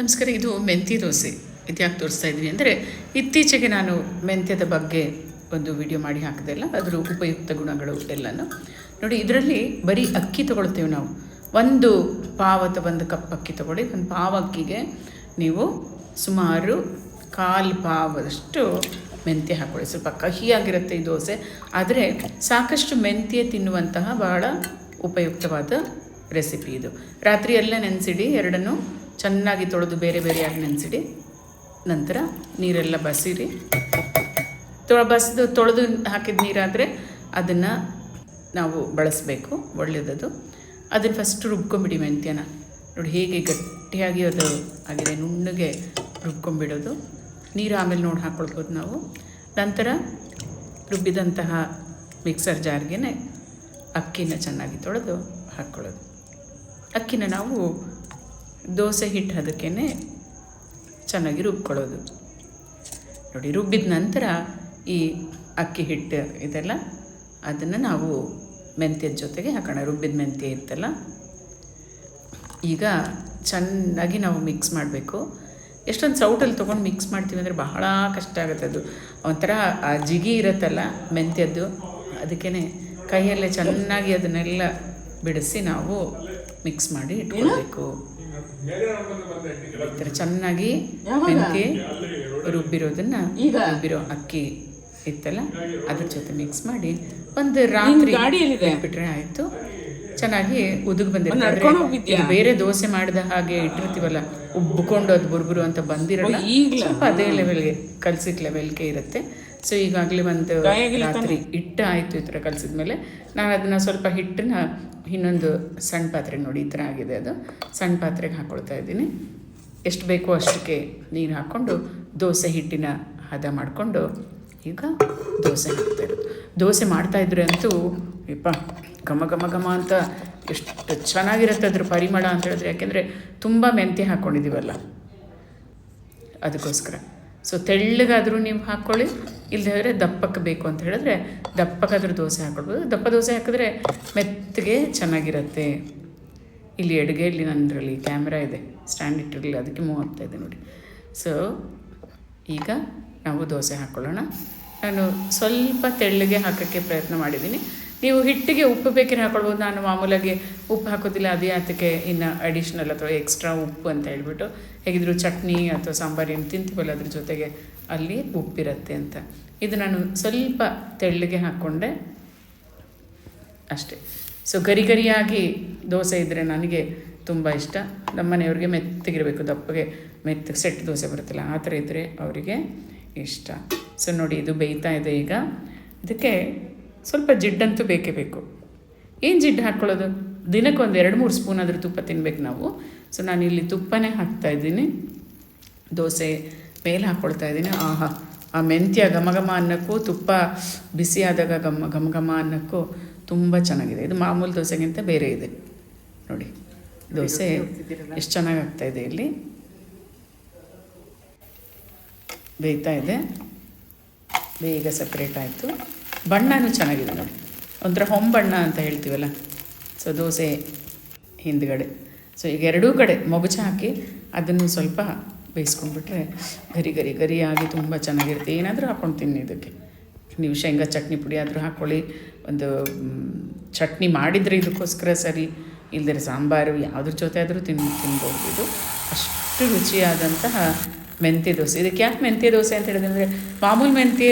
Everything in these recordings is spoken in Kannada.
ನಮಸ್ಕಾರ, ಇದು ಮೆಂತ್ಯ ದೋಸೆ. ಇದು ಯಾಕೆ ತೋರಿಸ್ತಾ ಇದ್ದೀನಿ ಅಂದರೆ, ಇತ್ತೀಚೆಗೆ ನಾನು ಮೆಂತ್ಯದ ಬಗ್ಗೆ ಒಂದು ವಿಡಿಯೋ ಮಾಡಿ ಹಾಕಿದೆಲ್ಲ ಅದರ ಉಪಯುಕ್ತ ಗುಣಗಳು ಎಲ್ಲನೂ. ನೋಡಿ, ಇದರಲ್ಲಿ ಬರೀ ಅಕ್ಕಿ ತೊಗೊಳ್ತೇವೆ ನಾವು. ಒಂದು ಪಾವ ಅಥವಾ ಒಂದು ಕಪ್ ಅಕ್ಕಿ ತೊಗೊಳ್ಳಿ. ಒಂದು ಪಾವ ಅಕ್ಕಿಗೆ ನೀವು ಸುಮಾರು ಕಾಲು ಪಾವದಷ್ಟು ಮೆಂತ್ಯ ಹಾಕ್ಕೊಳ್ಳಿ ಸ್ವಲ್ಪ ಕಹಿಯಾಗಿರುತ್ತೆ ಈ ದೋಸೆ. ಆದರೆ ಸಾಕಷ್ಟು ಮೆಂತ್ಯ ತಿನ್ನುವಂತಹ ಬಹಳ ಉಪಯುಕ್ತವಾದ ರೆಸಿಪಿ ಇದು. ರಾತ್ರಿಯೆಲ್ಲ ನೆನೆಸಿಡಿ, ಎರಡನ್ನು ಚೆನ್ನಾಗಿ ತೊಳೆದು ಬೇರೆ ಬೇರೆಯಾಗಿ ನೆನೆಸಿಡಿ. ನಂತರ ನೀರೆಲ್ಲ ಬಸಿರಿ. ತೊ ಬಸ್ದು, ತೊಳೆದು ಹಾಕಿದ ನೀರಾದರೆ ಅದನ್ನು ನಾವು ಬಳಸಬೇಕು ಒಳ್ಳೆಯದದು ಅದನ್ನು ಫಸ್ಟ್ ರುಬ್ಕೊಂಬಿಡಿ ಮೆಂತ್ಯನ. ನೋಡಿ ಹೇಗೆ ಗಟ್ಟಿಯಾಗಿ ಅದು ಆಗಿದೆ, ನುಣ್ಣಗೆ ರುಬ್ಕೊಂಬಿಡೋದು. ನೀರು ಆಮೇಲೆ ನೋಡಿ ಹಾಕ್ಕೊಳ್ಬೋದು ನಾವು. ನಂತರ ರುಬ್ಬಿದಂತಹ ಮಿಕ್ಸರ್ ಜಾರ್ಗೆ ಅಕ್ಕಿನ ಚೆನ್ನಾಗಿ ತೊಳೆದು ಹಾಕ್ಕೊಳ್ಳೋದು ಅಕ್ಕಿನ ನಾವು ದೋಸೆ ಹಿಟ್ಟು ಅದಕ್ಕೇ ಚೆನ್ನಾಗಿ ರುಬ್ಕೊಳ್ಳೋದು. ನೋಡಿ, ರುಬ್ಬಿದ ನಂತರ ಈ ಅಕ್ಕಿ ಹಿಟ್ಟು ಇದೆಲ್ಲ, ಅದನ್ನು ನಾವು ಮೆಂತ್ಯದ ಜೊತೆಗೆ ಹಾಕೋಣ. ರುಬ್ಬಿದ ಮೆಂತ್ಯ ಇತ್ತಲ್ಲ, ಈಗ ಚೆನ್ನಾಗಿ ನಾವು ಮಿಕ್ಸ್ ಮಾಡಬೇಕು. ಎಷ್ಟೊಂದು ಸೌಟಲ್ಲಿ ತೊಗೊಂಡು ಮಿಕ್ಸ್ ಮಾಡ್ತೀವಿ ಅಂದರೆ ಬಹಳ ಕಷ್ಟ ಆಗುತ್ತೆ ಅದು. ಒಂಥರ ಆ ಜಿಗಿ ಇರುತ್ತಲ್ಲ ಮೆಂತ್ಯದ್ದು ಅದಕ್ಕೇ ಕೈಯಲ್ಲೇ ಚೆನ್ನಾಗಿ ಅದನ್ನೆಲ್ಲ ಬಿಡಿಸಿ ನಾವು ಮಿಕ್ಸ್ ಮಾಡಿ ಇಟ್ಕೊಳ್ಬೇಕು. ಈ ಚೆನ್ನಾಗಿ ಮೆಂತ್ಯ ರುಬ್ಬಿರೋದನ್ನ ರುಬ್ಬಿರೋ ಅಕ್ಕಿ ಇತ್ತಲ್ಲ? ಅದ್ರ ಜೊತೆ ಮಿಕ್ಸ್ ಮಾಡಿ ಒಂದು ರಾತ್ರಿ ಬಿಟ್ಟರೆ ಬಿಟ್ರೆ ಆಯಿತು. ಚೆನ್ನಾಗಿ ಉದುಗ್ ಬಂದಿರುತ್ತೆ. ಬೇರೆ ದೋಸೆ ಮಾಡಿದ ಹಾಗೆ ಇಟ್ಟಿರ್ತೀವಲ್ಲ ಉಬ್ಬಿಕೊಂಡು ಅದು ಬುರ್ಬುರು ಅಂತ ಬಂದಿರಲ್ಲ? ಸ್ವಲ್ಪ ಅದೇ ಲೆವೆಲ್ಗೆ ಕಲ್ಸಿದ ಲೆವೆಲ್ಗೆ ಇರುತ್ತೆ. ಸೊ ಈಗಾಗಲೇ ಒಂದು ರಾತ್ರಿ ಹಿಟ್ಟು ಆಯಿತು ಈ ಥರ ಕಲಸಿದ ಮೇಲೆ ನಾನು ಅದನ್ನು ಸ್ವಲ್ಪ ಹಿಟ್ಟನ್ನ ಇನ್ನೊಂದು ಸಣ್ಣ ಪಾತ್ರೆ ನೋಡಿ ಈ ಥರ ಆಗಿದೆ ಅದು. ಸಣ್ಣ ಪಾತ್ರೆಗೆ ಹಾಕ್ಕೊಳ್ತಾ ಇದ್ದೀನಿ. ಎಷ್ಟು ಬೇಕೋ ಅಷ್ಟಕ್ಕೆ ನೀರು ಹಾಕ್ಕೊಂಡು ದೋಸೆ ಹಿಟ್ಟಿನ ಹದ ಮಾಡಿಕೊಂಡು ಈಗ ದೋಸೆ ಹಾಕ್ತಾ ಇರೋದು. ದೋಸೆ ಮಾಡ್ತಾ ಇದ್ರೆ ಅಂತೂ ಯಪ್ಪ ಘಮ ಘಮ ಘಮ ಅಂತ ಎಷ್ಟು ಚೆನ್ನಾಗಿರುತ್ತೆ ಅದ್ರ ಪರಿಮಳ ಅಂತ ಹೇಳಿದ್ರೆ. ಯಾಕೆಂದರೆ ತುಂಬ ಮೆಂತ್ಯ ಹಾಕ್ಕೊಂಡಿದ್ದೀವಲ್ಲ ಅದಕ್ಕೋಸ್ಕರ. ಸೊ ತೆಳ್ಳಗಾದರೂ ನೀವು ಹಾಕ್ಕೊಳ್ಳಿ ಇಲ್ಲದೇ ದಪ್ಪಕ್ಕೆ ಬೇಕು ಅಂತ ಹೇಳಿದ್ರೆ ದಪ್ಪಕ್ಕಾದರೂ ದೋಸೆ ಹಾಕ್ಕೊಳ್ಬೋದು ದಪ್ಪ ದೋಸೆ ಹಾಕಿದ್ರೆ ಮೆತ್ತಗೆ ಚೆನ್ನಾಗಿರುತ್ತೆ. ಇಲ್ಲಿ ಅಡುಗೆಯಲ್ಲಿ ನನ್ನದ್ರಲ್ಲಿ ಕ್ಯಾಮ್ರಾ ಇದೆ. ಸ್ಟ್ಯಾಂಡ್ ಇಟ್ಟಿರಲಿಲ್ಲ, ಅದಕ್ಕೆ ಮೂವ್ ಇದೆ ನೋಡಿ. ಸೊ ಈಗ ನಾವು ದೋಸೆ ಹಾಕ್ಕೊಳ್ಳೋಣ ನಾನು ಸ್ವಲ್ಪ ತೆಳ್ಳಗೆ ಹಾಕೋಕ್ಕೆ ಪ್ರಯತ್ನ ಮಾಡಿದ್ದೀನಿ. ನೀವು ಹಿಟ್ಟಿಗೆ ಉಪ್ಪು ಬೇಕಾದ್ರೆ ಹಾಕೊಳ್ಬೋದು. ನಾನು ಮಾಮೂಲಾಗಿ ಉಪ್ಪು ಹಾಕೋದಿಲ್ಲ, ಅದೇ ಅದಕ್ಕೆ ಇನ್ನು ಅಡಿಷ್ನಲ್ ಅಥವಾ ಎಕ್ಸ್ಟ್ರಾ ಉಪ್ಪು ಅಂತ ಹೇಳ್ಬಿಟ್ಟು, ಹೇಗಿದ್ರು ಚಟ್ನಿ ಅಥವಾ ಸಾಂಬಾರು ಏನು ತಿಂತೀವಲ್ಲ, ಅದ್ರ ಜೊತೆಗೆ ಅಲ್ಲಿ ಉಪ್ಪಿರುತ್ತೆ ಅಂತ. ಇದು ನಾನು ಸ್ವಲ್ಪ ತೆಳ್ಳಗೆ ಹಾಕ್ಕೊಂಡೆ ಅಷ್ಟೇ. ಸೊ ಗರಿ ಗರಿಯಾಗಿ ದೋಸೆ ಇದ್ದರೆ ನನಗೆ ತುಂಬ ಇಷ್ಟ. ನಮ್ಮ ಮನೆಯವ್ರಿಗೆ ಮೆತ್ತಗಿರಬೇಕು, ದಪ್ಪಗೆ ಮೆತ್ತಗೆ ಸೆಟ್ ದೋಸೆ ಬರುತ್ತಲ್ಲ, ಆ ಥರ ಇದ್ದರೆ ಅವರಿಗೆ ಇಷ್ಟ. ಸೊ ನೋಡಿ, ಇದು ಬೇಯ್ತಾ ಇದೆ ಈಗ. ಇದಕ್ಕೆ ಸ್ವಲ್ಪ ಜಿಡ್ಡಂತೂ ಬೇಕೇ ಬೇಕು. ಏನು ಜಿಡ್ಡು ಹಾಕ್ಕೊಳ್ಳೋದು ದಿನಕ್ಕೆ ಒಂದು ಎರಡು ಮೂರು ಸ್ಪೂನ್ ಆದರೂ ತುಪ್ಪ ತಿನ್ಬೇಕು ನಾವು. ಸೊ ಇಲ್ಲಿ ತುಪ್ಪನೇ ಹಾಕ್ತಾ ಇದ್ದೀನಿ. ದೋಸೆ ಮೇಲೆ ಹಾಕ್ಕೊಳ್ತಾ ಇದ್ದೀನಿ. ಆಹಾ, ಆ ಮೆಂತ್ಯ ಘಮಘಮ ಘಮ ಅನ್ನಕ್ಕೂ, ತುಪ್ಪ ಬಿಸಿಯಾದಾಗ ಘಮ ಘಮ ಘಮ ಅನ್ನಕ್ಕೂ ತುಂಬ ಚೆನ್ನಾಗಿದೆ. ಇದು ಮಾಮೂಲು ದೋಸೆಗಿಂತ ಬೇರೆ ಇದೆ. ನೋಡಿ, ದೋಸೆ ಎಷ್ಟು ಚೆನ್ನಾಗಿ ಆಗ್ತಾ ಇದೆ ಇಲ್ಲಿ. ಬೇಯ್ತಾ ಇದೆ. ಬೇಗ ಸಪ್ರೇಟ್ ಆಯಿತು. ಬಣ್ಣನೂ ಚೆನ್ನಾಗಿದೆ ನೋಡಿ. ಒಂಥರ ಹೊಂಬಣ್ಣ ಅಂತ ಹೇಳ್ತೀವಲ್ಲ? ಸೊ ದೋಸೆ ಹಿಂದ್ಗಡೆ. ಸೊ ಈಗ ಎರಡೂ ಕಡೆ ಮೊಗಚು ಹಾಕಿ ಅದನ್ನು ಸ್ವಲ್ಪ ಬೇಯಿಸ್ಕೊಂಡ್ಬಿಟ್ರೆ ಗರಿ ಗರಿ ಗರಿಯಾಗಿ ತುಂಬ ಚೆನ್ನಾಗಿರುತ್ತೆ. ಏನಾದರೂ ಹಾಕ್ಕೊಂಡು ತಿನ್ನಿ ಇದಕ್ಕೆ. ನೀವು ಶೇಂಗಾ ಚಟ್ನಿ ಪುಡಿ ಆದರೂ ಹಾಕ್ಕೊಳ್ಳಿ ಒಂದು ಚಟ್ನಿ ಮಾಡಿದರೆ ಇದಕ್ಕೋಸ್ಕರ ಸರಿ. ಇಲ್ಲದ್ರೆ ಸಾಂಬಾರು, ಯಾವುದ್ರ ಜೊತೆ ಆದರೂ ತಿನ್, ತಿನ್ಬೋದು ಇದು. ಅಷ್ಟು ರುಚಿಯಾದಂತಹ ಮೆಂತ್ಯ ದೋಸೆ. ಇದಕ್ಕೆ ಯಾಕೆ ಮೆಂತ್ಯ ದೋಸೆ ಅಂತ ಹೇಳಿದ್ರೆ ಮಾಮೂಲಿ ಮಾಮೂಲು ಮೆಂತ್ಯ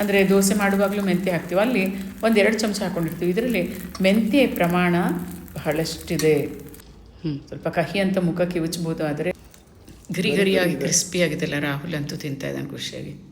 ಅಂದರೆ ದೋಸೆ ಮಾಡುವಾಗಲೂ ಮೆಂತ್ಯ ಹಾಕ್ತೀವಿ. ಅಲ್ಲಿ ಒಂದು ಎರಡು ಚಮಚ ಹಾಕ್ಕೊಂಡಿರ್ತೀವಿ ಇದರಲ್ಲಿ ಮೆಂತ್ಯ ಪ್ರಮಾಣ ಬಹಳಷ್ಟಿದೆ. ಹ್ಞೂ ಸ್ವಲ್ಪ ಕಹಿ ಅಂತ ಮುಖಕ್ಕೆ ಕಿವುಚ್ಬೋದು ಆದರೆ ಗರಿ ಗರಿಯಾಗಿ ಕ್ರಿಸ್ಪಿಯಾಗಿದೆಲ್ಲ ರಾಹುಲ್ ಅಂತೂ ತಿಂತಾ ಇದ್ದಾನೆ ಖುಷಿಯಾಗಿ.